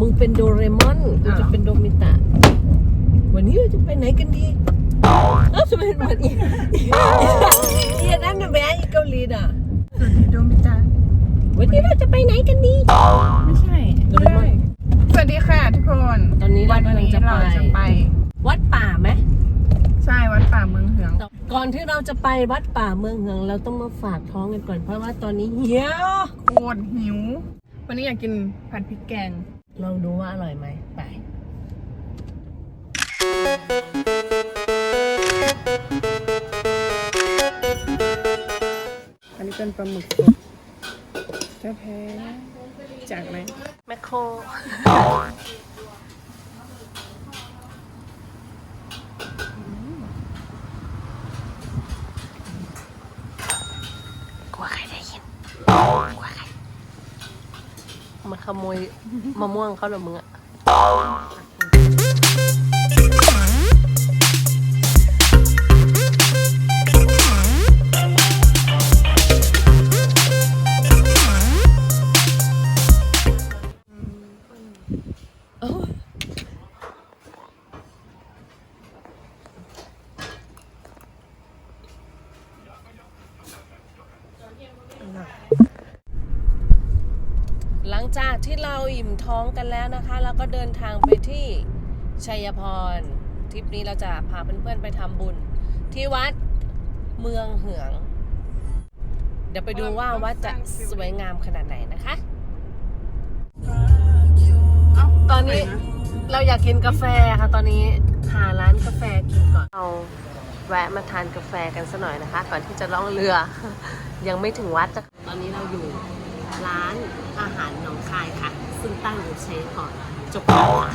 นี้จะเป็นโดมิตะ วันนี้เราจะไปไหนกันดีเอ้าจะเป็นวันอีอีอันนั้นนะแม่อีเกาหลีน่ะสวัสดีโดมิตาวันนี้เราจะไปไหนกันดีไม่ใช่โดเรมอนสวัสดีค่ะทุกคน ตอนนี้เราวันกำลังนี้จะไปเราจะไป วัดป่าไหมใช่วัดป่าเมืองเหือง ก่อนที่เราจะไปวัดป่าเมืองเหือง เราต้องมาฝากท้องกันก่อนเพราะว่าตอนนี้เหี่ยวโคตรหิว วันนี้อยากกินผัดพริกแกง ลองดูว่าอร่อยไหมไปอันนี้เป็นปลาหมึกสดจะแพ้จากไหนแมคโครกลัวใครได้ยินกลัวใครมา ขโมยมะม่วงเขาเหรอมึงอะ หลังจากที่เราอิ่มท้องกันแล้วนะคะ เราก็เดินทางไปที่ชัยพรทริปนี้เราจะพาเพื่อนๆไปทำบุญ ที่วัดเมืองเหือง เดี๋ยวไปดูว่าวัดจะสวยงามขนาดไหนนะคะ ตอนนี้เราอยากกินกาแฟค่ะตอนนี้หาร้านกาแฟกินก่อนเอาแวะมาทานกาแฟกันสักหน่อยนะคะ ก่อนที่จะล่องเรือ ยังไม่ถึงวัดจะตอนนี้เราอยู่ ร้านอาหารหนองคายค่ะ ซึ่งตั้งอยู่ชัยพรจบแล้วค่ะ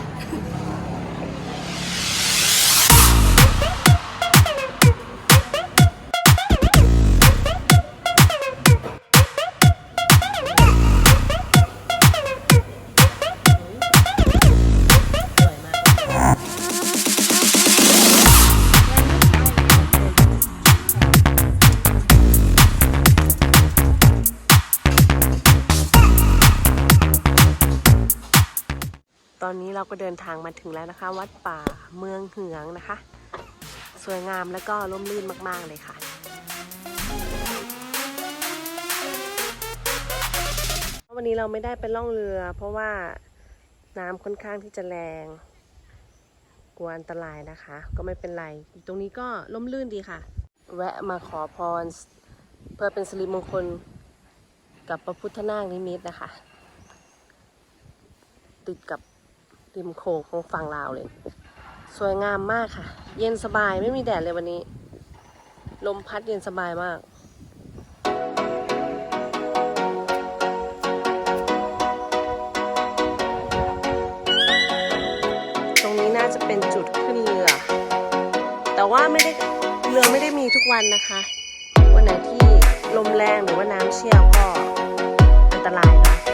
ตอนนี้เราก็เดินทางมาถึงแล้วนะคะ วัดป่าเมืองเหืองนะคะ สวยงามแล้วก็ร่มรื่นมาก ๆ เลยค่ะวันนี้เราไม่ได้ไปล่องเรือ เพราะว่าน้ำค่อนข้างที่จะแรงกลัวอันตรายนะคะ ก็ไม่เป็นไรตรงนี้ก็ล่มลื่นดีค่ะ แวะมาขอพร เพื่อเป็นสิริมงคลกับพระพุทธนาคนิมิตนะคะ ติดกับ ริมโขงของฝั่งลาวเลย สวยงามมากค่ะ เย็นสบายไม่มีแดดเลยวันนี้ ลมพัดเย็นสบายมากตรงนี้น่าจะเป็นจุดขึ้นเรือ แต่ว่าไม่ได้เรือไม่ได้มีทุกวันนะคะ วันไหนที่ลมแรงหรือว่าน้ำเชี่ยวก็อันตรายเน